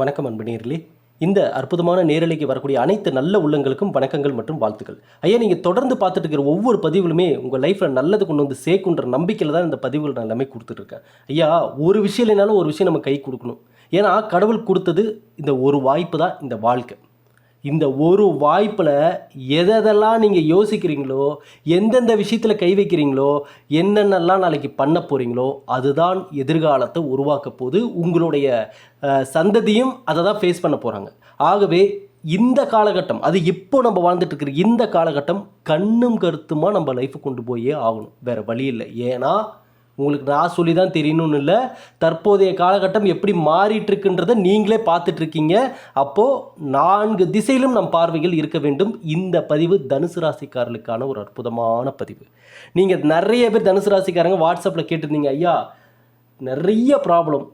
வணக்கம் அன்பு நேர்களே. இந்த அற்புதமான நேரலைக்கு வரக்கூடிய அனைத்து நல்ல உள்ளங்களுக்கும் வணக்கங்கள் மற்றும் வாழ்த்துக்கள். ஐயா நீங்கள் தொடர்ந்து பார்த்துட்டு இருக்கிற ஒவ்வொரு பதிவுகளுமே உங்கள் லைஃப்பில் நல்லது கொண்டு வந்து சேர்க்குன்ற நம்பிக்கையில் தான் இந்த பதிவுகள் நான் எல்லாமே கொடுத்துட்ருக்கேன். ஐயா ஒரு விஷயம் இல்லைனாலும் ஒரு விஷயம் நம்ம கை கொடுக்கணும். ஏன்னா கடவுள் கொடுத்தது இந்த ஒரு வாய்ப்பு தான் இந்த வாழ்க்கை. இந்த ஒரு வாய்ப்பில் எதெல்லாம் நீங்கள் யோசிக்கிறீங்களோ எந்தெந்த விஷயத்தில் கை வைக்கிறீங்களோ என்னென்னலாம் நாளைக்கு பண்ண போகிறீங்களோ அதுதான் எதிர்காலத்தை உருவாக்க போது உங்களுடைய சந்ததியும் அதை தான் ஃபேஸ் பண்ண போகிறாங்க ஆகவே இந்த காலகட்டம் அது இப்போ நம்ம வாழ்ந்துட்டு இருக்கிற இந்த காலகட்டம் கண்ணும் கருத்துமாக நம்ம லைஃப்பை கொண்டு போயே ஆகணும். வேறு வழி இல்லை. ஏன்னா உங்களுக்கு நான் சொல்லி தான் தெரியணும்னு இல்லை. தற்போதைய காலகட்டம் எப்படி மாறிட்டுருக்குன்றதை நீங்களே பார்த்துட்ருக்கீங்க அப்போது நான்கு திசையிலும் நம் பார்வைகள் இருக்க வேண்டும். இந்த பதிவு தனுசு ராசிக்காரர்களுக்கான ஒரு அற்புதமான பதிவு. நீங்கள் நிறைய பேர் தனுசு ராசிக்காரங்க வாட்ஸ்அப்பில் கேட்டிருந்தீங்க ஐயா நிறைய ப்ராப்ளம்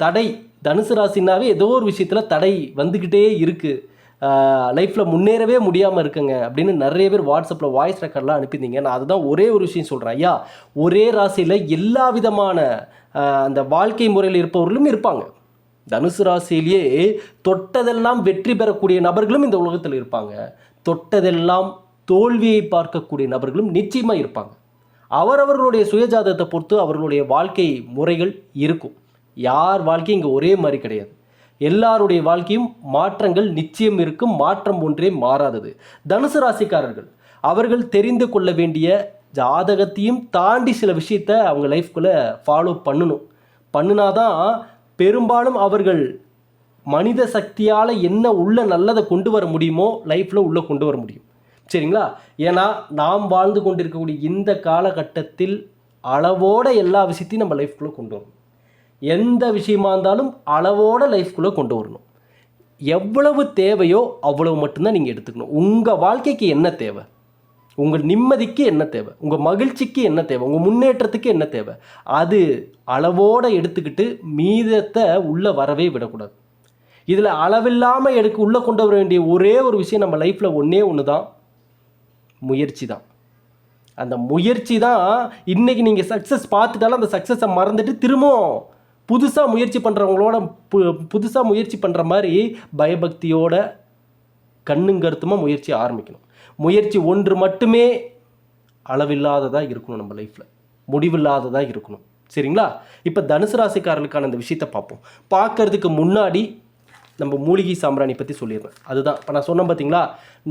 தடை. தனுசு ராசினாவே ஏதோ ஒரு விஷயத்தில் தடை வந்துக்கிட்டே இருக்குது லைஃப்பில் முன்னேறவே முடியாமல் இருக்குங்க அப்படின்னு நிறைய பேர் வாட்ஸ்அப்பில் வாய்ஸ் ரெக்கார்ட்லாம் அனுப்பியிருந்தீங்க. நான் அதுதான் ஒரே ஒரு விஷயம் சொல்கிறேன் ஐயா ஒரே ராசியில் எல்லா விதமான அந்த வாழ்க்கை முறையில் இருப்பவர்களும் இருப்பாங்க. தனுசு ராசியிலேயே தொட்டதெல்லாம் வெற்றி பெறக்கூடிய நபர்களும் இந்த உலகத்தில் இருப்பாங்க. தொட்டதெல்லாம் தோல்வியை பார்க்கக்கூடிய நபர்களும் நிச்சயமாக இருப்பாங்க. அவரவர்களுடைய சுயஜாதத்தை பொறுத்து அவர்களுடைய வாழ்க்கை முறைகள் இருக்கும். யார் வாழ்க்கையும் இங்கே ஒரே மாதிரி கிடையாது. எல்லாருடைய வாழ்க்கையும் மாற்றங்கள் நிச்சயம் இருக்கும் மாற்றம் ஒன்றே மாறாதது. தனுசு ராசிக்காரர்கள் அவர்கள் தெரிந்து கொள்ள வேண்டிய ஜாதகத்தையும் தாண்டி சில விஷயத்த அவங்க லைஃப்குள்ளே ஃபாலோ பண்ணணும். பண்ணினாதான் பெரும்பாலும் அவர்கள் மனித சக்தியால் என்ன உள்ள நல்லதை கொண்டு வர முடியுமோ லைஃப்பில் உள்ளே கொண்டு வர முடியும். சரிங்களா? ஏன்னா நாம் வாழ்ந்து கொண்டிருக்கக்கூடிய இந்த காலகட்டத்தில் அளவோட எல்லா விஷயத்தையும் நம்ம லைஃப்குள்ளே கொண்டு வரணும். எந்த விஷயமா இருந்தாலும் அளவோட லைஃப்குள்ளே கொண்டு வரணும். எவ்வளவு தேவையோ அவ்வளவு மட்டும்தான் நீங்கள் எடுத்துக்கணும். உங்கள் வாழ்க்கைக்கு என்ன தேவை? உங்கள் நிம்மதிக்கு என்ன தேவை? உங்கள் மகிழ்ச்சிக்கு என்ன தேவை? உங்கள் முன்னேற்றத்துக்கு என்ன தேவை? அது அளவோடு எடுத்துக்கிட்டு மீதத்தை உள்ளே வரவே விடக்கூடாது. இதில் அளவில்லாமல் எடுக்க உள்ளே கொண்டு வர வேண்டிய ஒரே ஒரு விஷயம் நம்ம லைஃப்பில் ஒன்றே ஒன்று தான் முயற்சி தான். அந்த முயற்சி தான் இன்றைக்கி நீங்கள் சக்ஸஸ் பார்த்துட்டாலும் அந்த சக்ஸஸை மறந்துட்டு திரும்பவும் புதுசாக முயற்சி பண்ணுறவங்களோட பு புதுசாக முயற்சி பண்ணுற மாதிரி பயபக்தியோட கண்ணுங்கருத்துமாக முயற்சி ஆரம்பிக்கணும். முயற்சி ஒன்று மட்டுமே அளவில்லாததாக இருக்கணும் நம்ம லைஃப்பில் முடிவில்லாததாக இருக்கணும். சரிங்களா? இப்போ தனுசு ராசிக்காரர்களுக்கான இந்த விஷயத்தை பார்ப்போம். பார்க்கறதுக்கு முன்னாடி நம்ம மூலிகை சாம்பிராணி பற்றி சொல்லிடுறேன். அதுதான். இப்போ நான் சொன்னேன் பார்த்தீங்களா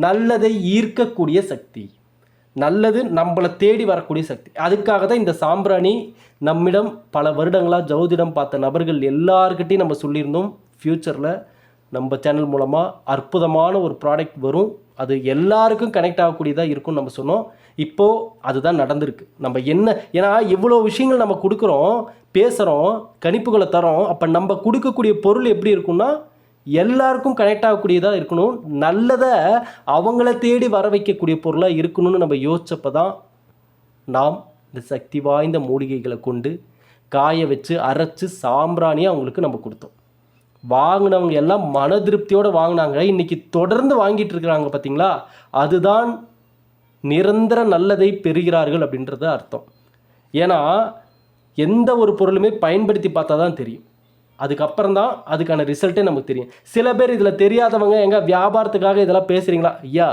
நல்லதை ஈர்க்கக்கூடிய சக்தி. நல்லது நம்மளை தேடி வரக்கூடிய சக்தி. அதுக்காக தான் இந்த சாம்பிராணி நம்மிடம் பல வருடங்களாக ஜோதிடம் பார்த்த நபர்கள் எல்லார்கிட்டையும் நம்ம சொல்லியிருந்தோம். ஃப்யூச்சரில் நம்ம சேனல் மூலமாக அற்புதமான ஒரு ப்ராடக்ட் வரும். அது எல்லாருக்கும் கனெக்ட் ஆகக்கூடியதாக இருக்கும்னு நம்ம சொன்னோம். இப்போது அதுதான் நடந்திருக்கு. நம்ம என்ன ஏன்னா எவ்வளோ விஷயங்கள் நம்ம கொடுக்குறோம் பேசுகிறோம் கணிப்புகளை தரோம் அப்போ நம்ம கொடுக்கக்கூடிய பொருள் எப்படி இருக்கும்னா எல்லாருக்கும் கனெக்ட் ஆகக்கூடியதாக இருக்கணும். நல்லதை அவங்கள தேடி வர வைக்கக்கூடிய பொருளாக இருக்கணும்னு நம்ம யோசிச்சப்போ தான் நாம் இந்த சக்தி வாய்ந்த மூலிகைகளை கொண்டு காய வச்சு அரைச்சு சாம்பிராணியாக அவங்களுக்கு நம்ம கொடுத்தோம். வாங்கினவங்க எல்லாம் மன திருப்தியோடு வாங்கினாங்க. இன்றைக்கி தொடர்ந்து வாங்கிட்டு இருக்கிறாங்க பார்த்தீங்களா அதுதான் நிரந்தர நல்லதை பெறுகிறார்கள் அப்படின்றது அர்த்தம். ஏன்னா எந்த ஒரு பொருளுமே பயன்படுத்தி பார்த்தா தான் தெரியும். அதுக்கப்புறம் தான் அதுக்கான ரிசல்ட்டே நமக்கு தெரியும். சில பேர் இதில் தெரியாதவங்க எங்கே வியாபாரத்துக்காக இதெல்லாம் பேசுகிறீங்களா ஐயா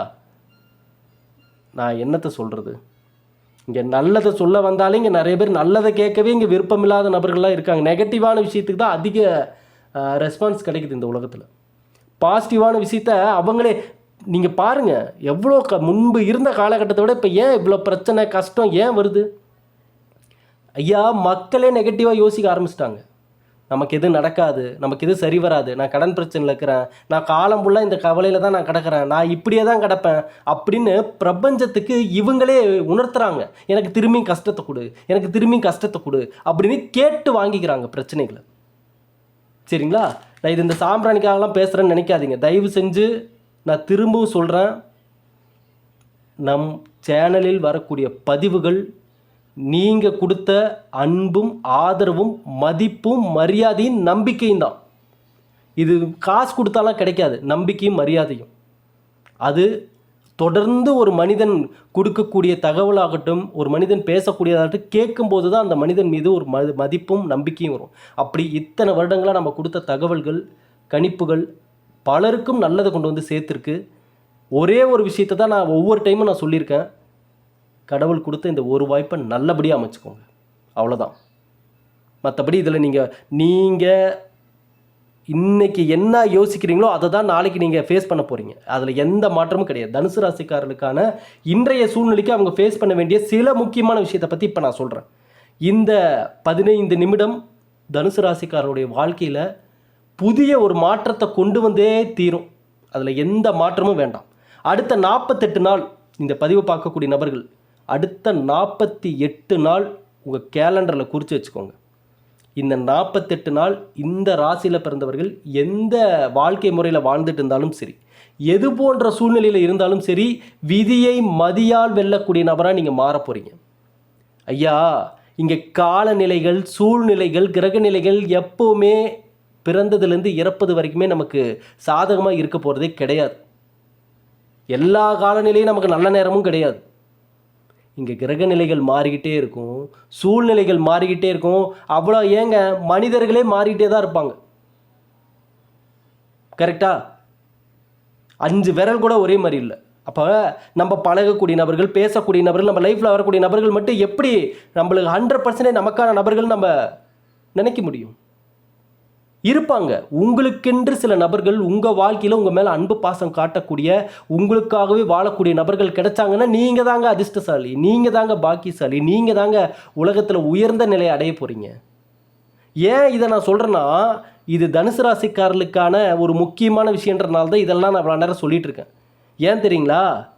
நான் என்னத்தை சொல்கிறது இங்கே நல்லதை சொல்ல வந்தாலே இங்கே நிறைய பேர் நல்லதை கேட்கவே இங்கே விருப்பமில்லாத நபர்கள்லாம் இருக்காங்க. நெகட்டிவான விஷயத்துக்கு தான் அதிக ரெஸ்பான்ஸ் கிடைக்குது இந்த உலகத்தில். பாசிட்டிவான விஷயத்த அவங்களே நீங்கள் பாருங்கள் எவ்வளோ க முன்பு இருந்த காலகட்டத்தை விட இப்போ ஏன் இவ்வளோ பிரச்சனை கஷ்டம் ஏன் வருது? ஐயா மக்களே நெகட்டிவாக யோசிக்க ஆரம்பிச்சிட்டாங்க. நமக்கு எதுவும் நடக்காது நமக்கு எதுவும் சரி வராது நான் கடன் பிரச்சனையில் இருக்கிறேன் நான் காலம் ஃபுல்லாக இந்த கவலையில் தான் நான் கிடக்கிறேன் நான் இப்படியே தான் கிடப்பேன் அப்படின்னு பிரபஞ்சத்துக்கு இவங்களே உணர்த்துறாங்க. எனக்கு திரும்பியும் கஷ்டத்தை கொடு எனக்கு திரும்பியும் கஷ்டத்தை கொடு அப்படின்னு கேட்டு வாங்கிக்கிறாங்க பிரச்சனைகளை. சரிங்களா? நான் இது இந்த சாம்பிராணிக்காகலாம் பேசுகிறேன்னு நினைக்காதீங்க. தயவு செஞ்சு நான் திரும்பவும் சொல்கிறேன் நம் சேனலில் வரக்கூடிய பதிவுகள் நீங்கள் கொடுத்த அன்பும் ஆதரவும் மதிப்பும் மரியாதையும் நம்பிக்கையும் தான். இது காசு கொடுத்தாலாம் கிடைக்காது. நம்பிக்கையும் மரியாதையும். அது தொடர்ந்து ஒரு மனிதன் கொடுக்கக்கூடிய தகவலாகட்டும் ஒரு மனிதன் பேசக்கூடியதாகட்டும் கேட்கும்போது தான் அந்த மனிதன் மீது ஒரு ம மதிப்பும் நம்பிக்கையும் வரும். அப்படி இத்தனை வருடங்களாக நம்ம கொடுத்த தகவல்கள் கணிப்புகள் பலருக்கும் நல்லதை கொண்டு வந்து சேர்த்துருக்கு. ஒரே ஒரு விஷயத்தை தான் நான் ஒவ்வொரு டைமும் நான் சொல்லியிருக்கேன். கடவுள் கொடுத்த இந்த ஒரு வாய்ப்பை நல்லபடியாக அமைச்சுக்கோங்க. அவ்வளோதான் மற்றபடி இதில் நீங்கள் நீங்கள் இன்றைக்கி என்ன யோசிக்கிறீங்களோ அதை தான் நாளைக்கு நீங்கள் ஃபேஸ் பண்ண போகிறீங்க அதில் எந்த மாற்றமும் கிடையாது. தனுசு ராசிக்காரர்களுக்கான இன்றைய சூழ்நிலைக்கு அவங்க ஃபேஸ் பண்ண வேண்டிய சில முக்கியமான விஷயத்தை பற்றி இப்போ நான் சொல்கிறேன் இந்த பதினைந்து நிமிடம் தனுசு ராசிக்காரருடைய வாழ்க்கையில் புதிய ஒரு மாற்றத்தை கொண்டு வந்தே தீரும். அதில் எந்த மாற்றமும் வேண்டாம். அடுத்த நாற்பத்தெட்டு நாள் இந்த பதிவு பார்க்கக்கூடிய நபர்கள் அடுத்த நாற்பத்தி எட்டு நாள் உங்கள் கேலண்டரில் குறித்து வச்சுக்கோங்க. இந்த நாற்பத்தெட்டு நாள் இந்த ராசியில் பிறந்தவர்கள் எந்த வாழ்க்கை முறையில் வாழ்ந்துட்டு இருந்தாலும் சரி எது போன்ற சூழ்நிலையில் இருந்தாலும் சரி விதியை மதியால் வெல்லக்கூடிய நபராக நீங்கள் மாற போகிறீங்க ஐயா இங்கே காலநிலைகள் சூழ்நிலைகள் கிரகநிலைகள் எப்போவுமே பிறந்ததுலேருந்து இறப்பது வரைக்குமே நமக்கு சாதகமாக இருக்க போகிறதே கிடையாது. எல்லா காலநிலையும் நமக்கு நல்ல நேரமும் கிடையாது. இங்கே கிரகநிலைகள் மாறிக்கிட்டே இருக்கும் சூழ்நிலைகள் மாறிக்கிட்டே இருக்கும். அவ்வளோ ஏங்க மனிதர்களே மாறிக்கிட்டே தான் இருப்பாங்க. கரெக்டா அஞ்சு விரல் கூட ஒரே மாதிரி இல்லை. அப்போ நம்ம பழகக்கூடிய நபர்கள் பேசக்கூடிய நபர்கள் நம்ம லைஃப்பில் வரக்கூடிய நபர்கள் மட்டும் எப்படி நம்மளுக்கு ஹண்ட்ரட் பர்சன்டேஜ் நமக்கான நபர்கள் நம்ம நினைக்க முடியும்? இருப்பாங்க. உங்களுக்கென்று சில நபர்கள் உங்கள் வாழ்க்கையில் உங்கள் மேலே அன்பு பாசம் காட்டக்கூடிய உங்களுக்காகவே வாழக்கூடிய நபர்கள் கிடைச்சாங்கன்னா நீங்கள் தாங்க அதிர்ஷ்டசாலி நீங்கள் தாங்க பாக்கியசாலி நீங்கள் தாங்க உலகத்தில் உயர்ந்த நிலையை அடைய போகிறீங்க ஏன் இதை நான் சொல்கிறேன்னா இது தனுசு ராசிக்காரர்களுக்கான ஒரு முக்கியமான விஷயன்றனால தான் இதெல்லாம் நான் இவ்வளோ நேரம் சொல்லிகிட்ருக்கேன் இருக்கேன். ஏன் தெரியுங்களா?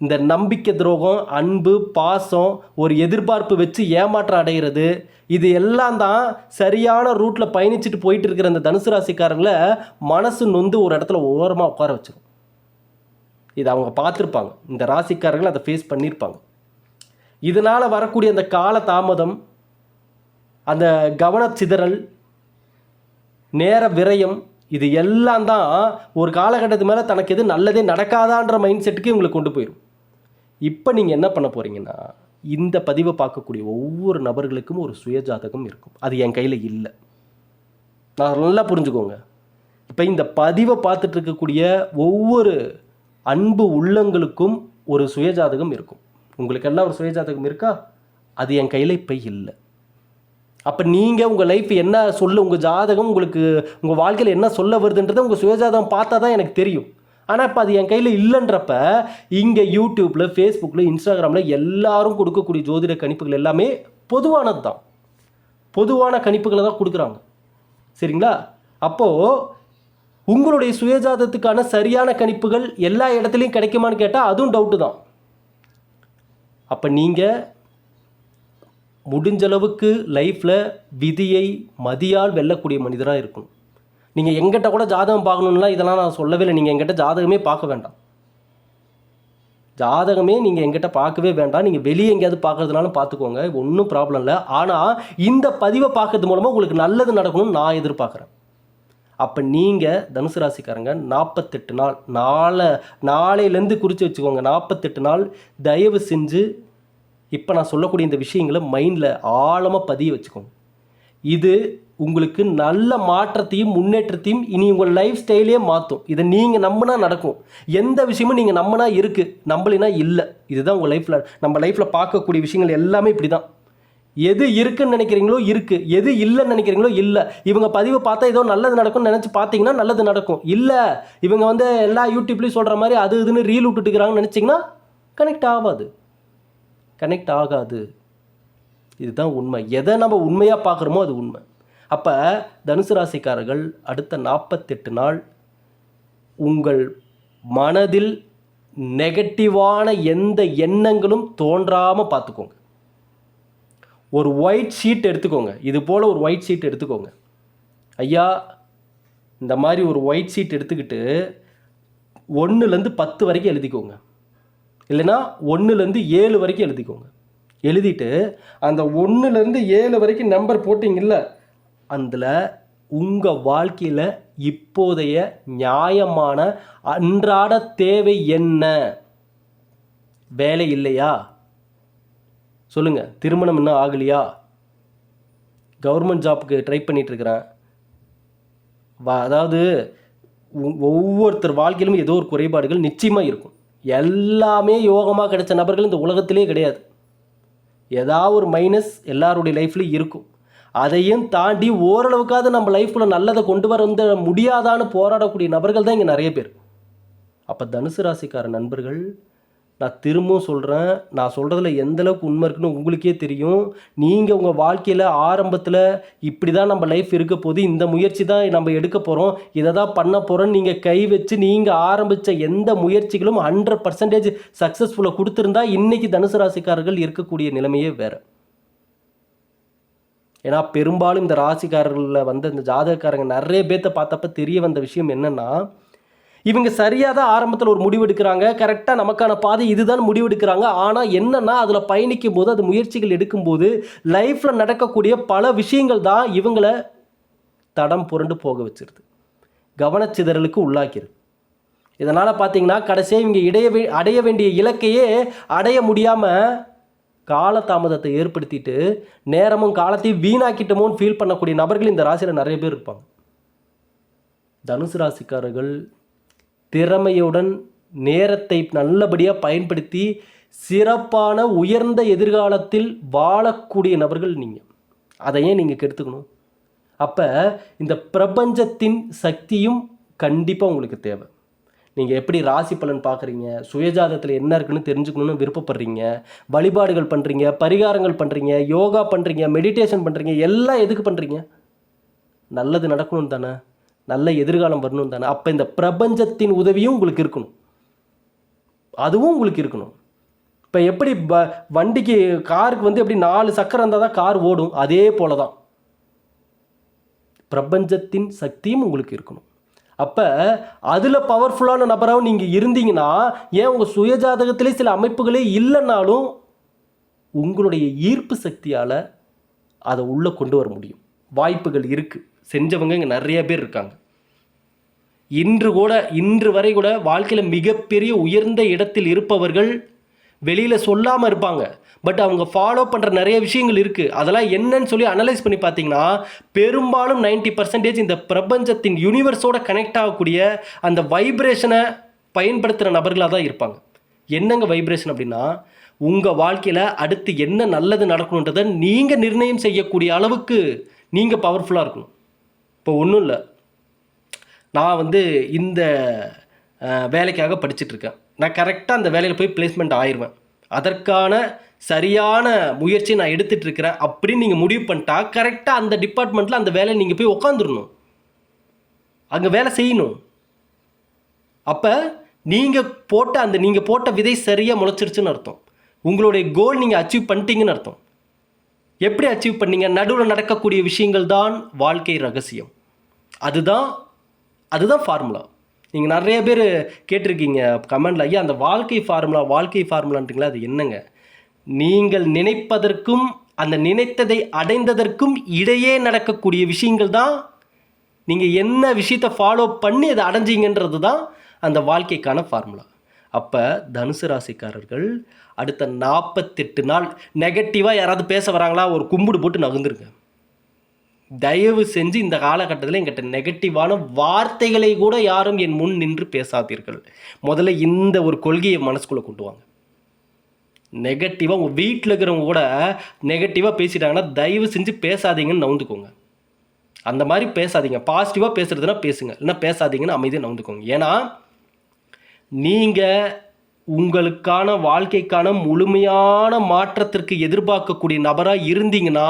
இந்த நம்பிக்கை துரோகம் அன்பு பாசம் ஒரு எதிர்பார்ப்பு வச்சு ஏமாற்றம் அடைகிறது இது எல்லாம் தான் சரியான ரூட்டில் பயணிச்சுட்டு போயிட்டு இருக்கிற அந்த தனுசு ராசிக்காரங்களை மனசு நொந்து ஒரு இடத்துல ஓரமாக உட்கார வச்சிடும் இது அவங்க பார்த்துருப்பாங்க. இந்த ராசிக்காரர்கள் அதை ஃபேஸ் பண்ணியிருப்பாங்க இதனால் வரக்கூடிய அந்த கால தாமதம் அந்த கவனச்சிதறல் நேர விரயம் இது எல்லாம் தான் ஒரு காலகட்டத்து மேலே தனக்கு எது நல்லதே நடக்காதான்ற மைண்ட் செட்டுக்கு இவங்களை கொண்டு போயிடும் இப்போ நீங்கள் என்ன பண்ண போகிறீங்கன்னா இந்த பதிவை பார்க்கக்கூடிய ஒவ்வொரு நபர்களுக்கும் ஒரு சுயஜாதகம் இருக்கும். அது என் கையில் இல்லை. நான் நல்லா புரிஞ்சுக்கோங்க. இப்போ இந்த பதிவை பார்த்துட்டு இருக்கக்கூடிய ஒவ்வொரு அன்பு உள்ளங்களுக்கும் ஒரு சுயஜாதகம் இருக்கும். உங்களுக்கெல்லாம் ஒரு சுயஜாதகம் இருக்கா? அது என் கையில் இப்போ இல்லை. அப்போ நீங்கள் உங்கள் லைஃப் என்ன சொல்ல உங்கள் ஜாதகம் உங்களுக்கு உங்கள் வாழ்க்கையில் என்ன சொல்ல வருதுன்றதை உங்கள் சுயஜாதகம் பார்த்தா தான் எனக்கு தெரியும். ஆனால் இப்போ அது என் கையில் இல்லைன்றப்ப இங்கே யூடியூப்பில் ஃபேஸ்புக்கில் இன்ஸ்டாகிராமில் எல்லாரும் கொடுக்கக்கூடிய ஜோதிட கணிப்புகள் எல்லாமே பொதுவானது தான் பொதுவான கணிப்புகளை தான் கொடுக்குறாங்க. சரிங்களா? அப்போது உங்களுடைய சுயஜாதத்துக்கான சரியான கணிப்புகள் எல்லா இடத்துலையும் கிடைக்குமான்னு கேட்டால் அதுவும் டவுட்டு தான். அப்போ நீங்கள் முடிஞ்சளவுக்கு லைஃப்பில் விதியை மதியால் வெல்லக்கூடிய மனிதராக இருக்கணும். நீங்கள் எங்கிட்ட கூட ஜாதகம் பார்க்கணுன்னா இதெல்லாம் நான் சொல்லவே இல்லை. நீங்கள் எங்கிட்ட ஜாதகமே பார்க்க வேண்டாம். ஜாதகமே நீங்கள் எங்கிட்ட பார்க்கவே வேண்டாம். நீங்கள் வெளியே எங்கேயாவது பார்க்கறதுனாலும் பார்த்துக்கோங்க. ஒன்றும் ப்ராப்ளம் இல்லை. ஆனால் இந்த பதிவை பார்க்கறது மூலமாக உங்களுக்கு நல்லது நடக்கணும்னு நான் எதிர்பார்க்குறேன். அப்போ நீங்கள் தனுசு ராசிக்காரங்க நாற்பத்தெட்டு நாள் நாளை நாளையிலேருந்து குறித்து வச்சுக்கோங்க. நாற்பத்தெட்டு நாள் தயவு செஞ்சு இப்போ நான் சொல்லக்கூடிய இந்த விஷயங்களை மைண்டில் ஆழமாக பதிய வச்சுக்கோங்க. இது உங்களுக்கு நல்ல மாற்றத்தையும் முன்னேற்றத்தையும் இனி உங்கள் லைஃப் ஸ்டைலே மாற்றும் இதை நீங்கள் நம்பினா நடக்கும். எந்த விஷயமும் நீங்கள் நம்பினா இருக்குது நம்பலினா இல்லை. இதுதான் உங்கள் லைஃப்பில் நம்ம லைஃப்பில் பார்க்கக்கூடிய விஷயங்கள் எல்லாமே இப்படி தான் எது இருக்குன்னு நினைக்கிறீங்களோ இருக்குது எது இல்லைன்னு நினைக்கிறீங்களோ இல்லை. இவங்க பதிவு பார்த்தா ஏதோ நல்லது நடக்கும்னு நினச்சி பார்த்தீங்கன்னா நல்லது நடக்கும். இல்லை இவங்க வந்து எல்லா யூடியூப்லேயும் சொல்கிற மாதிரி அது இதுன்னு ரீல் விட்டுட்டுக்கிறாங்கன்னு நினச்சிங்கன்னா கனெக்ட் ஆகாது. கனெக்ட் ஆகாது. இதுதான் உண்மை. எதை நம்ம உண்மையாக பார்க்குறோமோ அது உண்மை. அப்போ தனுசு ராசிக்காரர்கள் அடுத்த நாற்பத்தெட்டு நாள் உங்கள் மனதில் நெகட்டிவான எந்த எண்ணங்களும் தோன்றாமல் பார்த்துக்கோங்க. ஒரு ஒயிட் ஷீட் எடுத்துக்கோங்க. இது போல் ஒரு ஒயிட் ஷீட் எடுத்துக்கோங்க. ஐயா இந்த மாதிரி ஒரு ஒயிட் ஷீட் எடுத்துக்கிட்டு ஒன்றுலேருந்து பத்து வரைக்கும் எழுதிக்கோங்க. இல்லைன்னா ஒன்றுலேருந்து ஏழு வரைக்கும் எழுதிக்கோங்க. எழுதிட்டு அந்த ஒன்றுலேருந்து ஏழு வரைக்கும் நம்பர் போட்டிங்கல்ல அதில் உங்கள் வாழ்க்கையில் இப்போதைய நியாயமான அன்றாட தேவை என்ன? வேலை இல்லையா? சொல்லுங்கள் திருமணம் இன்னும் ஆகலையா? கவர்மெண்ட் ஜாப்புக்கு ட்ரை பண்ணிகிட்ருக்கிறேன் அதாவது ஒவ்வொருத்தர் வாழ்க்கையிலும் ஏதோ ஒரு குறைபாடுகள் நிச்சயமாக இருக்கும். எல்லாமே யோகமாக கிடைச்ச நபர்கள் இந்த உலகத்திலே கிடையாது. ஏதாவது ஒரு மைனஸ் எல்லாருடைய லைஃப்லையும் இருக்கும். அதையும் தாண்டி ஓரளவுக்காவது நம்ம லைஃப்பில் நல்லதை கொண்டு வர வந்து முடியாதான்னு போராடக்கூடிய நபர்கள் தான் இங்கே நிறைய பேர். அப்போ தனுசு ராசிக்கார நண்பர்கள் நான் திரும்பவும் சொல்கிறேன் நான் சொல்கிறதுல எந்த அளவுக்கு உண்மை இருக்குன்னு உங்களுக்கே தெரியும். நீங்கள் உங்கள் வாழ்க்கையில் ஆரம்பத்தில் இப்படி தான் நம்ம லைஃப் இருக்க போது இந்த முயற்சி தான் நம்ம எடுக்க போகிறோம் இதை தான் பண்ண போகிறோன்னு நீங்கள் கை வச்சு நீங்கள் ஆரம்பித்த எந்த முயற்சிகளும் ஹண்ட்ரட் பர்சன்டேஜ் சக்ஸஸ்ஃபுல்லாக கொடுத்துருந்தா இன்றைக்கி தனுசு ராசிக்காரர்கள் இருக்கக்கூடிய நிலைமையே வேறு. ஏன்னா பெரும்பாலும் இந்த ராசிக்காரர்களில் வந்த இந்த ஜாதகக்காரங்க நிறைய பேர்த்த பார்த்தப்ப தெரிய வந்த விஷயம் என்னென்னா இவங்க சரியாக தான் ஆரம்பத்தில் ஒரு முடிவு எடுக்கிறாங்க. கரெக்டாக நமக்கான பாதை இதுதான் முடிவு எடுக்கிறாங்க. ஆனால் என்னென்னா அதில் பயணிக்கும் போது அது முயற்சிகள் எடுக்கும்போது லைஃப்பில் நடக்கக்கூடிய பல விஷயங்கள் தான் இவங்கள தடம் புரண்டு போக வச்சிருது. கவனச்சிதறலுக்கு உள்ளாக்கிடுது இதனால் பார்த்தீங்கன்னா கடைசியாக இவங்க இடைய அடைய வேண்டிய இலக்கையே அடைய முடியாமல் காலதாமதத்தை ஏற்படுத்திட்டு நேரமும் காலத்தையும் வீணாக்கிட்டோமோன்னு ஃபீல் பண்ணக்கூடிய நபர்கள் இந்த ராசியில் நிறைய பேர் இருப்பாங்க. தனுசு ராசிக்காரர்கள் திறமையுடன் நேரத்தை நல்லபடியாக பயன்படுத்தி சிறப்பான உயர்ந்த எதிர்காலத்தில் வாழக்கூடிய நபர்கள் நீங்கள் அதையே நீங்கள் கெடுத்துக்கணும்? அப்போ இந்த பிரபஞ்சத்தின் சக்தியும் கண்டிப்பாக உங்களுக்கு தேவை. நீங்கள் எப்படி ராசி பலன் பார்க்குறீங்க சுயஜாதத்தில் என்ன இருக்குன்னு தெரிஞ்சுக்கணும்னு விருப்பப்படுறீங்க. வழிபாடுகள் பண்ணுறீங்க பரிகாரங்கள் பண்ணுறீங்க யோகா பண்ணுறீங்க மெடிடேஷன் பண்ணுறீங்க எல்லாம் எதுக்கு பண்ணுறீங்க நல்லது நடக்கணும் தானே? நல்ல எதிர்காலம் வரணும் தானே? அப்போ இந்த பிரபஞ்சத்தின் உதவியும் உங்களுக்கு இருக்கணும். அதுவும் உங்களுக்கு இருக்கணும். இப்போ எப்படி ப வண்டிக்கு காருக்கு வந்து எப்படி நாலு சக்கரம் இருந்தால் தான் கார் ஓடும்? அதே போல தான் பிரபஞ்சத்தின் சக்தியும் உங்களுக்கு இருக்கணும். அப்போ அதில் பவர்ஃபுல்லான நபராகவும் நீங்கள் இருந்தீங்கன்னா ஏன் உங்கள் சுயஜாதகத்திலே சில அமைப்புகளே இல்லைன்னாலும் உங்களுடைய ஈர்ப்பு சக்தியால் அதை உள்ளே கொண்டு வர முடியும். வாய்ப்புகள் இருக்குது செஞ்சவங்க இங்கே நிறைய பேர் இருக்காங்க. இன்று கூட இன்று வரை கூட வாழ்க்கையில் மிகப்பெரிய உயர்ந்த இடத்தில் இருப்பவர்கள் வெளியில் சொல்லாமல் இருப்பாங்க. பட் அவங்க ஃபாலோ பண்ணுற நிறைய விஷயங்கள் இருக்குது அதெல்லாம் என்னன்னு சொல்லி அனலைஸ் பண்ணி பார்த்தீங்கன்னா பெரும்பாலும் 90% பர்சன்டேஜ் இந்த பிரபஞ்சத்தின் யூனிவர்ஸோட கனெக்ட் ஆகக்கூடிய அந்த வைப்ரேஷனை பயன்படுத்துகிற நபர்களாக தான் இருப்பாங்க. என்னங்க வைப்ரேஷன் அப்படின்னா உங்கள் வாழ்க்கையில் அடுத்து என்ன நல்லது நடக்கணுன்றதை நீங்கள் நிர்ணயம் செய்யக்கூடிய அளவுக்கு நீங்கள் பவர்ஃபுல்லாக இருக்கணும். இப்போ ஒன்றும் இல்லை. நான் வந்து இந்த வேலைக்காக படிச்சுட்ருக்கேன். நான் கரெக்டாக அந்த வேலையில் போய் பிளேஸ்மெண்ட் ஆயிடுவேன் அதற்கான சரியான முயற்சி நான் எடுத்துட்டு இருக்கிறேன் அப்படின்னு நீங்கள் முடிவு பண்ணிட்டா கரெக்டாக அந்த டிபார்ட்மெண்ட்டில் அந்த வேலையை நீங்கள் போய் உக்காந்துடணும் அங்கே வேலை செய்யணும். அப்போ நீங்கள் போட்ட அந்த நீங்கள் போட்ட விதை சரியாக முளைச்சிருச்சுன்னு அர்த்தம். உங்களுடைய கோல் நீங்கள் அச்சீவ் பண்ணிட்டீங்கன்னு அர்த்தம். எப்படி அச்சீவ் பண்ணீங்க? நடுவில் நடக்கக்கூடிய விஷயங்கள் தான் வாழ்க்கை ரகசியம். அதுதான் அதுதான் ஃபார்முலா நீங்கள் நிறைய பேர் கேட்டிருக்கீங்க கமெண்டில் ஐயா அந்த வாழ்க்கை ஃபார்முலா வாழ்க்கை ஃபார்முலான்றீங்களா அது என்னங்க? நீங்கள் நினைப்பதற்கும் அந்த நினைத்ததை அடைந்ததற்கும் இடையே நடக்கக்கூடிய விஷயங்கள் தான் நீங்கள் என்ன விஷயத்தை ஃபாலோ பண்ணி அதை அடைஞ்சிங்கன்றது தான் அந்த வாழ்க்கைக்கான ஃபார்முலா அப்போ தனுசு ராசிக்காரர்கள் அடுத்த நாற்பத்தெட்டு நாள் நெகட்டிவாக யாராவது பேச வராங்களா ஒரு கும்பிடு போட்டு நகர்ந்துருங்க. தயவு செஞ்சு இந்த காலகட்டத்தில் எங்கிட்ட நெகட்டிவான வார்த்தைகளை கூட யாரும் என் முன் நின்று பேசாதீர்கள். முதல்ல இந்த ஒரு கொள்கையை மனசுக்குள்ளே கொண்டு வாங்க. நெகட்டிவாக உங்கள் வீட்டில் இருக்கிறவங்க கூட நெகட்டிவாக பேசிட்டாங்கன்னா தயவு செஞ்சு பேசாதீங்கன்னு நவுந்துக்கோங்க. அந்த மாதிரி பேசாதீங்க. பாசிட்டிவாக பேசுகிறதுனா பேசுங்க. இல்லைன்னா பேசாதீங்கன்னு அமைதியாக நவுந்துக்கோங்க. ஏன்னா நீங்கள் உங்களுக்கான வாழ்க்கைக்கான முழுமையான மாற்றத்திற்கு எதிர்பார்க்கக்கூடிய நபராக இருந்தீங்கன்னா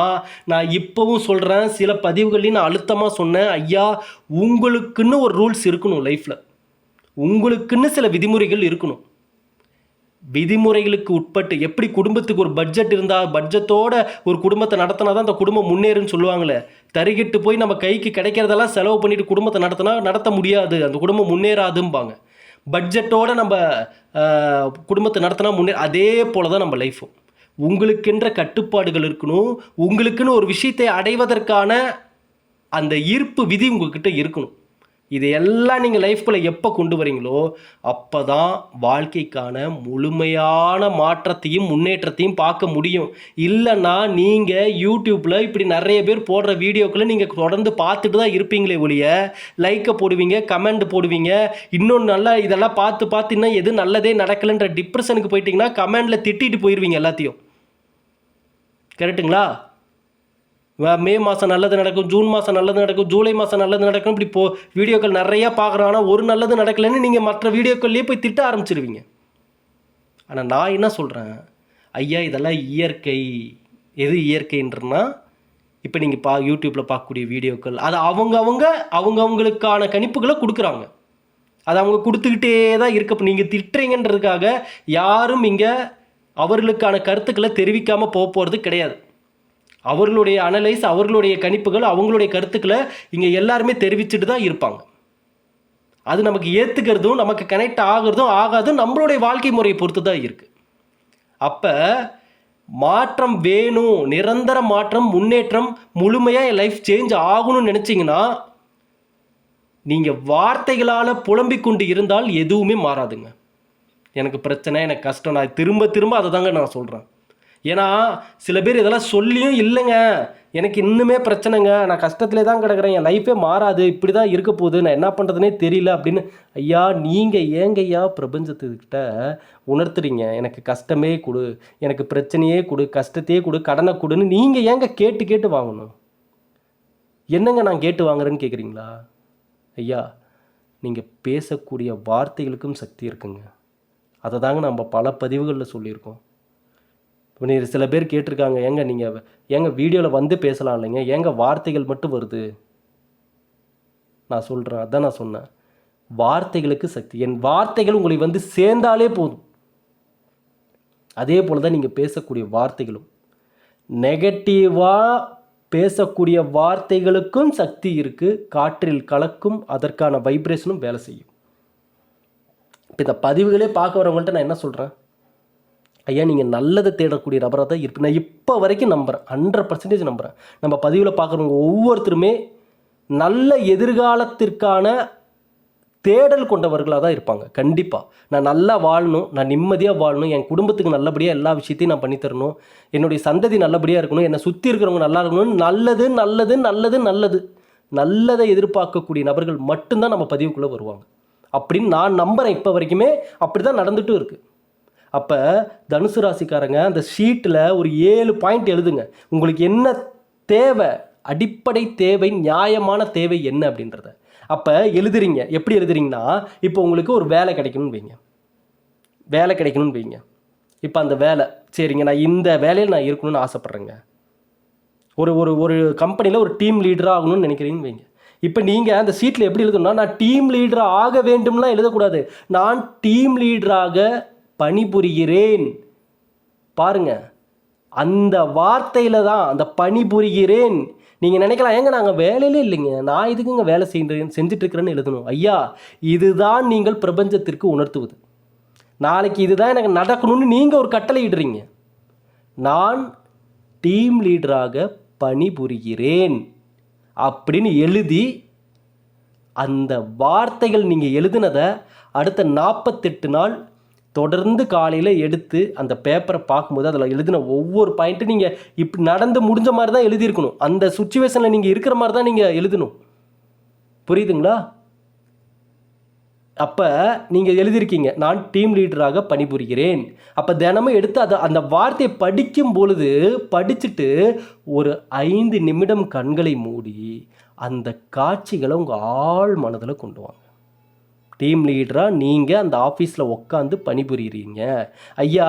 நான் இப்போவும் சொல்கிறேன் சில பதிவுகளையும் நான் அழுத்தமாக சொன்னேன் ஐயா உங்களுக்குன்னு ஒரு ரூல்ஸ் இருக்கணும் லைஃப்பில் உங்களுக்குன்னு சில விதிமுறைகள் இருக்கணும். விதிமுறைகளுக்கு உட்பட்டு எப்படி குடும்பத்துக்கு ஒரு பட்ஜெட் இருந்தால் பட்ஜெட்டோட ஒரு குடும்பத்தை நடத்தினா தான் அந்த குடும்பம் முன்னேறுன்னு சொல்லுவாங்களே. தருகிட்டு போய் நம்ம கைக்கு கிடைக்கிறதெல்லாம் செலவு பண்ணிட்டு குடும்பத்தை நடத்தினா நடத்த முடியாது. அந்த குடும்பம் முன்னேறாதும்பாங்க. பட்ஜெட்டோட நம்ம குடும்பத்தை நடத்தினா முன்னே அதே போல தான் நம்ம லைஃப்பும் உங்களுக்கென்ற கட்டுப்பாடுகள் இருக்கணும். உங்களுக்குன்னு ஒரு விஷயத்தை அடைவதற்கான அந்த ஈர்ப்பு விதி உங்ககிட்ட இருக்கணும். இது எல்லாம் நீங்கள் லைஃப்குள்ளே எப்போ கொண்டு வரீங்களோ அப்போ தான் வாழ்க்கைக்கான முழுமையான மாற்றத்தையும் முன்னேற்றத்தையும் பார்க்க முடியும். இல்லைன்னா நீங்கள் யூடியூப்பில் இப்படி நிறைய பேர் போடுற வீடியோக்களை நீங்கள் தொடர்ந்து பார்த்துட்டு தான் இருப்பீங்களே ஒழிய லைக்கை போடுவீங்க கமெண்ட் போடுவீங்க இன்னொன்று நல்லா இதெல்லாம் பார்த்து பார்த்து இன்னும் எது நல்லதே நடக்கலைன்ற டிப்ரெஷனுக்கு போயிட்டீங்கன்னா கமெண்டில் திட்டிட்டு போயிடுவீங்க எல்லாத்தையும். கரெக்டுங்களா மே மாதம் நல்லது நடக்கும் ஜூன் மாதம் நல்லது நடக்கும் ஜூலை மாதம் நல்லது நடக்கும் இப்படி போ வீடியோக்கள் நிறையா பார்க்குறோம். ஆனால் ஒரு நல்லது நடக்கலைன்னு நீங்கள் மற்ற வீடியோக்கள்லேயே போய் திட்ட ஆரம்பிச்சிருவீங்க. ஆனால் நான் என்ன சொல்கிறேன் ஐயா இதெல்லாம் இயற்கை. எது இயற்கைன்றனா இப்போ நீங்கள் பா யூடியூப்பில் பார்க்கக்கூடிய வீடியோக்கள். அது அவங்க அவங்க அவங்க அவங்களுக்கான கணிப்புகளை கொடுக்குறாங்க. அது அவங்க கொடுத்துக்கிட்டே தான் இருக்க. நீங்கள் திட்டுறீங்கன்றதுக்காக யாரும் இங்கே அவர்களுக்கான கருத்துக்களை தெரிவிக்காமல் போக போகிறது கிடையாது. அவர்களுடைய அனலைஸ் அவர்களுடைய கணிப்புகள் அவங்களுடைய கருத்துக்களை இங்கே எல்லாருமே தெரிவிச்சுட்டு தான் இருப்பாங்க. அது நமக்கு ஏற்றுக்கிறதும் நமக்கு கனெக்ட் ஆகிறதும் ஆகாதும் நம்மளுடைய வாழ்க்கை முறையை பொறுத்து தான் இருக்குது அப்போ மாற்றம் வேணும் நிரந்தர மாற்றம் முன்னேற்றம் முழுமையாக என் லைஃப் சேஞ்ச் ஆகணும்னு நினச்சிங்கன்னா நீங்கள் வார்த்தைகளால் புலம்பிக் கொண்டு இருந்தால் எதுவுமே மாறாதுங்க. எனக்கு பிரச்சனை எனக்கு கஷ்டம் நான் திரும்ப திரும்ப அதை தாங்க நான் சொல்கிறேன் ஏன்னா சில பேர் இதெல்லாம் சொல்லியும் இல்லைங்க. எனக்கு இன்னுமே பிரச்சனைங்க. நான் கஷ்டத்திலே தான் கிடக்குறேன். என் லைஃபே மாறாது. இப்படி தான் இருக்க போகுது. நான் என்ன பண்ணுறதுனே தெரியல அப்படின்னு. ஐயா நீங்கள் ஏங்க ஐயா பிரபஞ்சத்துக்கிட்ட உணர்த்துறீங்க. எனக்கு கஷ்டமே கொடு. எனக்கு பிரச்சனையே கொடு. கஷ்டத்தையே கொடு. கடனை கொடுன்னு நீங்கள் ஏங்க கேட்டு கேட்டு வாங்கணும்? என்னங்க நான் கேட்டு வாங்குறேன்னு கேட்குறீங்களா ஐயா நீங்கள் பேசக்கூடிய வார்த்தைகளுக்கும் சக்தி இருக்குங்க. அதை தாங்க நம்ம பல பதிவுகளில் சொல்லியிருக்கோம். இப்போ நீ சில பேர் கேட்டிருக்காங்க ஏங்க நீங்கள் ஏங்க வீடியோவில் வந்து பேசலாம் இல்லைங்க ஏங்க வார்த்தைகள் மட்டும் வருது? நான் சொல்கிறேன் அதான் நான் சொன்னேன். வார்த்தைகளுக்கு சக்தி. என் வார்த்தைகள் உங்களை வந்து சேர்ந்தாலே போதும். அதே போல் தான் நீங்கள் பேசக்கூடிய வார்த்தைகளும். நெகட்டிவாக பேசக்கூடிய வார்த்தைகளுக்கும் சக்தி இருக்குது காற்றில் கலக்கும் அதற்கான வைப்ரேஷனும் வேலை செய்யும். இப்போ இந்த பதிவுகளே பார்க்க வரவங்கள்ட்ட நான் என்ன சொல்கிறேன் ஐயா நீங்கள் நல்லதை தேடக்கூடிய நபராக தான் இருப்பீங்க நான் இப்போ வரைக்கும் நம்புகிறேன் ஹண்ட்ரட் பர்சன்டேஜ் நம்புகிறேன் நம்ம பதிவில் பார்க்குறவங்க ஒவ்வொருத்தருமே நல்ல எதிர்காலத்திற்கான தேடல் கொண்டவர்களாக தான் இருப்பாங்க. கண்டிப்பாக நான் நல்லா வாழணும். நான் நிம்மதியாக வாழணும். என் குடும்பத்துக்கு நல்லபடியாக எல்லா விஷயத்தையும் நான் பண்ணித் தரணும். என்னுடைய சந்ததி நல்லபடியாக இருக்கணும். என்னை சுற்றி இருக்கிறவங்க நல்லா இருக்கணும். நல்லது நல்லது நல்லது நல்லது. நல்லதை எதிர்பார்க்கக்கூடிய நபர்கள் மட்டும்தான் நம்ம பதிவுக்குள்ளே வருவாங்க. அப்படின்னு நான் நம்புகிறேன் இப்போ வரைக்குமே. அப்படி தான் நடந்துகிட்டும் இருக்குது அப்போ தனுசு ராசிக்காரங்க அந்த ஷீட்டில் ஒரு ஏழு பாயிண்ட் எழுதுங்க. உங்களுக்கு என்ன தேவை? அடிப்படை தேவை நியாயமான தேவை என்ன அப்படின்றத. அப்போ எழுதுறீங்க. எப்படி எழுதுறீங்கன்னா இப்போ உங்களுக்கு ஒரு வேலை கிடைக்கணும்னு வைங்க. வேலை கிடைக்கணும்னு வைங்க. இப்போ அந்த வேலை சரிங்க நான் இந்த வேலையில் நான் இருக்கணும்னு ஆசைப்பட்றேங்க. ஒரு ஒரு ஒரு கம்பெனியில் ஒரு டீம் லீடராக ஆகணும்னு நினைக்கிறீங்கன்னு வைங்க. இப்போ நீங்கள் அந்த சீட்டில் எப்படி எழுதணும்னா நான் டீம் லீடராக ஆக வேண்டும்லாம் எழுதக்கூடாது. நான் டீம் லீடராக பணிபுரிகிறேன். பாருங்க அந்த வார்த்தையில் தான் அந்த பணிபுரிகிறேன். நீங்கள் நினைக்கலாம் ஏங்க நாங்கள் வேலையிலே இல்லைங்க. நான் இதுக்குங்க வேலை செய்கிறேன் செஞ்சிட்ருக்கிறேன்னு எழுதணும். ஐயா இதுதான் நீங்கள் பிரபஞ்சத்திற்கு உணர்த்துவது. நாளைக்கு இதுதான் எனக்கு நடக்கணும்னு நீங்கள் ஒரு கட்டளை இடுறீங்க. நான் டீம் லீடராக பணிபுரிகிறேன். அப்படின்னு எழுதி அந்த வார்த்தைகள் நீங்கள் எழுதுனதை அடுத்த நாற்பத்தெட்டு நாள் தொடர்ந்து காலையில் எடுத்து அந்த பேப்பரை பார்க்கும்போது அதில் எழுதின ஒவ்வொரு பாயிண்ட்டும் நீங்கள் இப்படி நடந்து முடிஞ்ச மாதிரி தான் எழுதியிருக்கணும். அந்த சுச்சுவேஷனில் நீங்கள் இருக்கிற மாதிரி தான் நீங்கள் எழுதணும். புரியுதுங்களா? அப்போ நீங்கள் எழுதியிருக்கீங்க நான் டீம் லீடராக பணிபுரிகிறேன். அப்போ தினமும் எடுத்து அதை அந்த வார்த்தையை படிக்கும் பொழுது படிச்சுட்டு ஒரு ஐந்து நிமிடம் கண்களை மூடி அந்த காட்சிகளை உங்கள் ஆழ் மனதில் கொண்டு வாங்க. டீம் லீடராக நீங்கள் அந்த ஆஃபீஸில் உட்காந்து பணிபுரியுறீங்க. ஐயா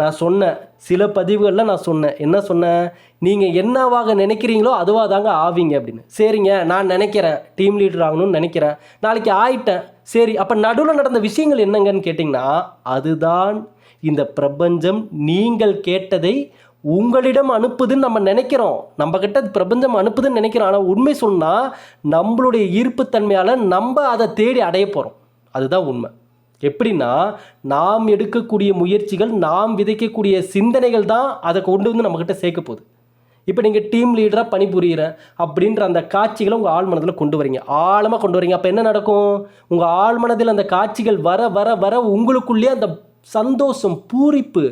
நான் சொன்னேன். சில பதிவுகளில் நான் சொன்னேன். என்ன சொன்னேன் நீங்கள் என்னவாக நினைக்கிறீங்களோ அதுவாக தாங்க ஆவீங்க அப்படின்னு. சரிங்க நான் நினைக்கிறேன். டீம் லீடர் ஆகணும்னு நினைக்கிறேன். நாளைக்கு ஆயிட்டேன். சரி அப்போ நடுவில் நடந்த விஷயங்கள் என்னங்கன்னு கேட்டிங்கன்னா அதுதான் இந்த பிரபஞ்சம் நீங்கள் கேட்டதை உங்களிடம் அனுப்புதுன்னு நம்ம நினைக்கிறோம். நம்ம கிட்ட பிரபஞ்சம் அனுப்புதுன்னு நினைக்கிறோம். ஆனால் உண்மை சொன்னால் நம்மளுடைய ஈர்ப்புத்தன்மையால் நம்ம அதை தேடி அடைய போகிறோம் அதுதான் உண்மை. எப்படின்னா நாம் எடுக்கக்கூடிய முயற்சிகள் நாம் விதைக்கக்கூடிய சிந்தனைகள் தான் அதை கொண்டு வந்து நம்மக்கிட்ட சேர்க்க போகுது. இப்போ நீங்கள் டீம் லீடராக பணிபுரியிறேன் அப்படின்ற அந்த காட்சிகளை உங்கள் ஆழ் மனதில் கொண்டு வரீங்க. ஆழமாக கொண்டு வரீங்க. அப்போ என்ன நடக்கும்? உங்கள் ஆழ் மனதில் அந்த காட்சிகள் வர வர வர உங்களுக்குள்ளேயே அந்த சந்தோஷம் பூரிப்பு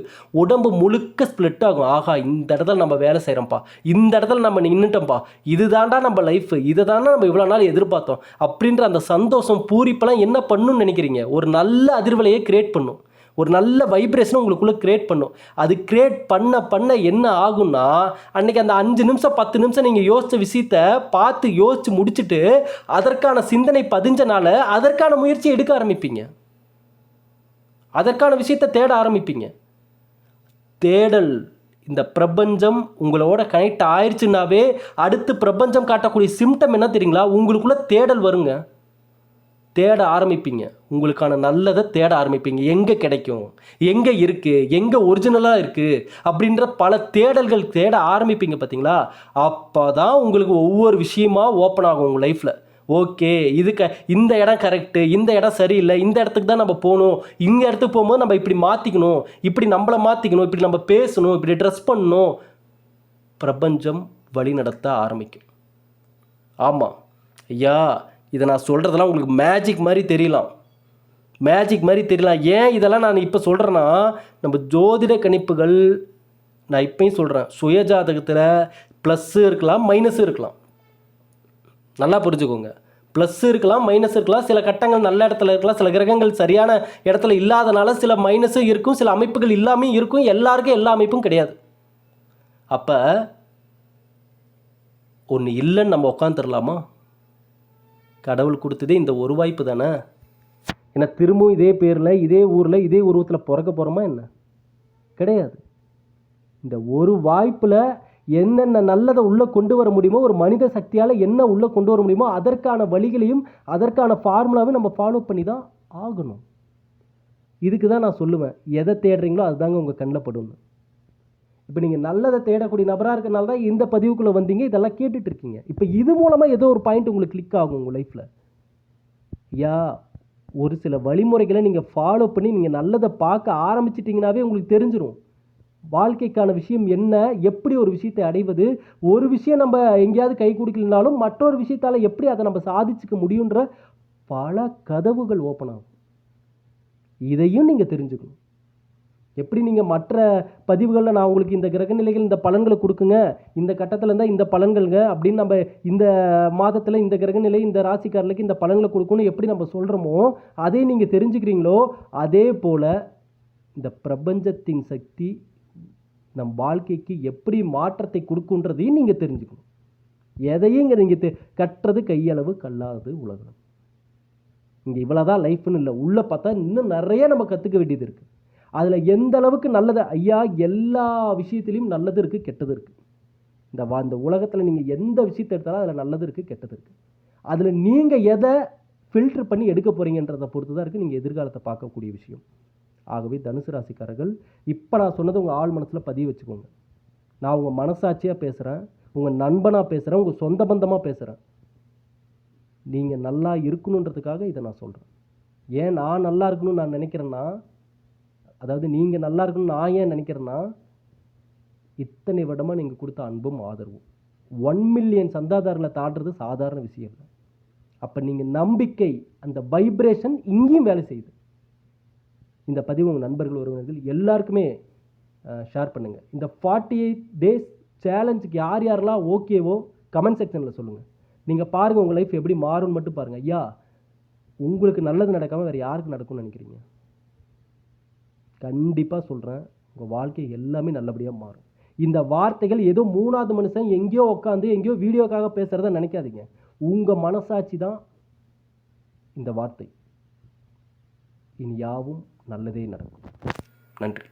உடம்பு முழுக்க ஸ்ப்ளிட் ஆகும். ஆகா இந்த இடத்துல நம்ம வேலை செய்கிறோம்ப்பா இந்த இடத்துல நம்ம நின்றுட்டோம்ப்பா இதுதாண்டா நம்ம லைஃப்பு இதை தானே நம்ம இவ்வளோ நாள் எதிர்பார்த்தோம். அப்படின்ற அந்த சந்தோஷம் பூரிப்பெல்லாம் என்ன பண்ணுன்னு நினைக்கிறீங்க? ஒரு நல்ல அதிர்வலையை கிரியேட் பண்ணும். ஒரு நல்ல வைப்ரேஷனை உங்களுக்குள்ளே க்ரியேட் பண்ணும். அது க்ரியேட் பண்ண பண்ண என்ன ஆகும்னா அன்னைக்கு அந்த அஞ்சு நிமிஷம் பத்து நிமிஷம் நீங்கள் யோசித்த விஷயத்த பார்த்து யோசித்து முடிச்சுட்டு அதற்கான சிந்தனை பதிஞ்சனால அதற்கான முயற்சி எடுக்க ஆரம்பிப்பீங்க. அதற்கான விஷயத்தை தேட ஆரம்பிப்பீங்க. தேடல் இந்த பிரபஞ்சம் உங்களோட கனெக்ட் ஆயிடுச்சுனாவே அடுத்து பிரபஞ்சம் காட்டக்கூடிய சிம்டம் என்ன தெரியுங்களா? உங்களுக்குள்ள தேடல் வருங்க. தேட ஆரம்பிப்பீங்க. உங்களுக்கான நல்லதை தேட ஆரம்பிப்பீங்க. எங்கே கிடைக்கும்? எங்கே இருக்குது எங்கே ஒரிஜினலாக இருக்குது அப்படின்ற பல தேடல்கள் தேட ஆரம்பிப்பீங்க பார்த்தீங்களா அப்போ தான் உங்களுக்கு ஒவ்வொரு விஷயமா ஓப்பன் ஆகும் உங்கள் லைஃப்பில் ஓகே இது க இந்த இடம் கரெக்டு இந்த இடம் சரியில்லை இந்த இடத்துக்கு தான் நம்ம போகணும். இந்த இடத்துக்கு போகும்போது நம்ம இப்படி மாற்றிக்கணும் இப்படி நம்மளை மாற்றிக்கணும் இப்படி நம்ம பேசணும் இப்படி ட்ரெஸ் பண்ணணும். பிரபஞ்சம் வழி நடத்த ஆரம்பிக்கும். ஆமாம் ஐயா இதை நான் சொல்கிறதெல்லாம் உங்களுக்கு மேஜிக் மாதிரி தெரியலாம். மேஜிக் மாதிரி தெரியலாம். ஏன் இதெல்லாம் நான் இப்போ சொல்கிறேன்னா நம்ம ஜோதிட கணிப்புகள் நான் இப்பயும் சொல்கிறேன் சுயஜாதகத்தில் ப்ளஸ்ஸு இருக்கலாம் மைனஸும் இருக்கலாம். நல்லா புரிஞ்சுக்கோங்க. ப்ளஸ் இருக்கலாம் மைனஸ் இருக்கலாம். சில கட்டங்கள் நல்ல இடத்துல இருக்கலாம். சில கிரகங்கள் சரியான இடத்துல இல்லாதனால சில மைனஸும் இருக்கும். சில அமைப்புகள் இல்லாமல் இருக்கும். எல்லாருக்கும் எல்லா அமைப்பும் கிடையாது. அப்போ ஒன்று இல்லைன்னு நம்ம உட்காந்துடலாமா கடவுள் கொடுத்ததே இந்த ஒரு வாய்ப்பு தானே? ஏன்னா திரும்பவும் இதே பேரில் இதே ஊரில் இதே உருவத்தில் பிறக்க போகிறோமா என்ன? கிடையாது. இந்த ஒரு வாய்ப்பில் என்னென்ன நல்லதை உள்ளே கொண்டு வர முடியுமோ ஒரு மனித சக்தியால் என்ன உள்ளே கொண்டு வர முடியுமோ அதற்கான வழிகளையும் அதற்கான ஃபார்முலாவையும் நம்ம ஃபாலோ பண்ணி தான் ஆகணும். இதுக்கு தான் நான் சொல்லுவேன். எதை தேடுறீங்களோ அதுதாங்க உங்கள் கண்ணில் படும் இப்போ நீங்கள் நல்லதை தேடக்கூடிய நபராக இருக்கனால தான் இந்த பதிவுக்குள்ளே வந்தீங்க இதெல்லாம் கேட்டுட்டு இருக்கீங்க. இப்போ இது மூலமாக ஏதோ ஒரு பாயிண்ட் உங்களுக்கு கிளிக் ஆகும் உங்கள் லைஃப்பில் யா ஒரு சில வழிமுறைகளை நீங்கள் ஃபாலோ பண்ணி நீங்கள் நல்லதை பார்க்க ஆரம்பிச்சிட்டிங்கனாவே உங்களுக்கு தெரிஞ்சிடும் வாழ்க்கைக்கான விஷயம் என்ன? எப்படி ஒரு விஷயத்தை அடைவது? ஒரு விஷயம் நம்ம எங்கேயாவது கை கொடுக்கலனாலும் மற்றொரு விஷயத்தால் எப்படி அதை நம்ம சாதிச்சுக்க முடியுன்ற பல கதவுகள் ஓப்பன் ஆகும். இதையும் நீங்கள் தெரிஞ்சுக்கணும். எப்படி நீங்கள் மற்ற பதிவுகளில் நான் உங்களுக்கு இந்த கிரகநிலைகள் இந்த பலன்களை கொடுக்குங்க இந்த கட்டத்தில் இருந்தால் இந்த பலன்கள்ங்க அப்படின்னு நம்ம இந்த மாதத்தில் இந்த கிரகநிலை இந்த ராசிக்காரர்களுக்கு இந்த பலன்களை கொடுக்கணும் எப்படி நம்ம சொல்கிறோமோ அதே நீங்கள் தெரிஞ்சுக்கிறீங்களோ அதே போல் இந்த பிரபஞ்சத்தின் சக்தி நம் வாழ்க்கைக்கு எப்படி மாற்றத்தை கொடுக்குன்றதையும் நீங்கள் தெரிஞ்சுக்கணும். எதையும் இங்கே நீங்கள் தெ கட்டுறது கையளவு கல்லாதது உலகம். இங்கே இவ்வளோதான் லைஃப்னு இல்லை உள்ளே பார்த்தா இன்னும் நிறைய நம்ம கற்றுக்க வேண்டியது இருக்குது அதில் எந்த அளவுக்கு நல்லது ஐயா எல்லா விஷயத்துலையும் நல்லது இருக்குது கெட்டது இருக்குது இந்த வா இந்த உலகத்தில் நீங்கள் எந்த விஷயத்தை எடுத்தாலும் அதில் நல்லது இருக்குது கெட்டது இருக்குது அதில் நீங்கள் எதை ஃபில்டர் பண்ணி எடுக்க போகிறீங்கன்றதை பொறுத்து தான் இருக்குது நீங்கள் எதிர்காலத்தை பார்க்கக்கூடிய விஷயம். ஆகவே தனுசு ராசிக்காரர்கள் இப்போ நான் சொன்னது உங்கள் ஆள் மனசில் பதிவு வச்சுக்கோங்க. நான் உங்கள் மனசாட்சியாக பேசுகிறேன் உங்கள் நண்பனாக பேசுகிறேன் உங்கள் சொந்த பந்தமாக பேசுகிறேன் நீங்கள் நல்லா இருக்கணுன்றதுக்காக இதை நான் சொல்கிறேன் ஏன் நான் நல்லா இருக்கணும்னு நான் நினைக்கிறேன்னா அதாவது நீங்கள் நல்லா இருக்கணும்னு நான் ஏன் நினைக்கிறேன்னா இத்தனை வருடமாக நீங்கள் கொடுத்த அன்பும் ஆதரவும். ஒன் மில்லியன் சந்தாதாரர்களை தாண்டுறது சாதாரண விஷயம் இல்லை. அப்போ நீங்கள் நம்பிக்கை அந்த வைப்ரேஷன் இங்கேயும் வேலை செய்யுது. இந்த பதிவு உங்கள் நண்பர்கள் உறவினர்கள் எல்லாருக்குமே ஷேர் பண்ணுங்கள் இந்த ஃபார்ட்டி எயிட் டேஸ் சேலஞ்சுக்கு யார் யாரெல்லாம் ஓகேவோ கமெண்ட் செக்ஷனில் சொல்லுங்கள் நீங்கள் பாருங்கள் உங்கள் லைஃப் எப்படி மாறும்னு மட்டும் பாருங்கள் ஐயா உங்களுக்கு நல்லது நடக்காமல் வேறு யாருக்கு நடக்கும்னு நினைக்கிறீங்க? கண்டிப்பாக சொல்கிறேன் உங்கள் வாழ்க்கை எல்லாமே நல்லபடியாக மாறும். இந்த வார்த்தைகள் ஏதோ மூணாவது மனுஷன் எங்கேயோ உட்காந்து எங்கேயோ வீடியோக்காக பேசுகிறத நினைக்காதீங்க. உங்கள் மனசாட்சி தான் இந்த வார்த்தை. இனி யாவும் நல்லதே நடக்கும். நன்றி.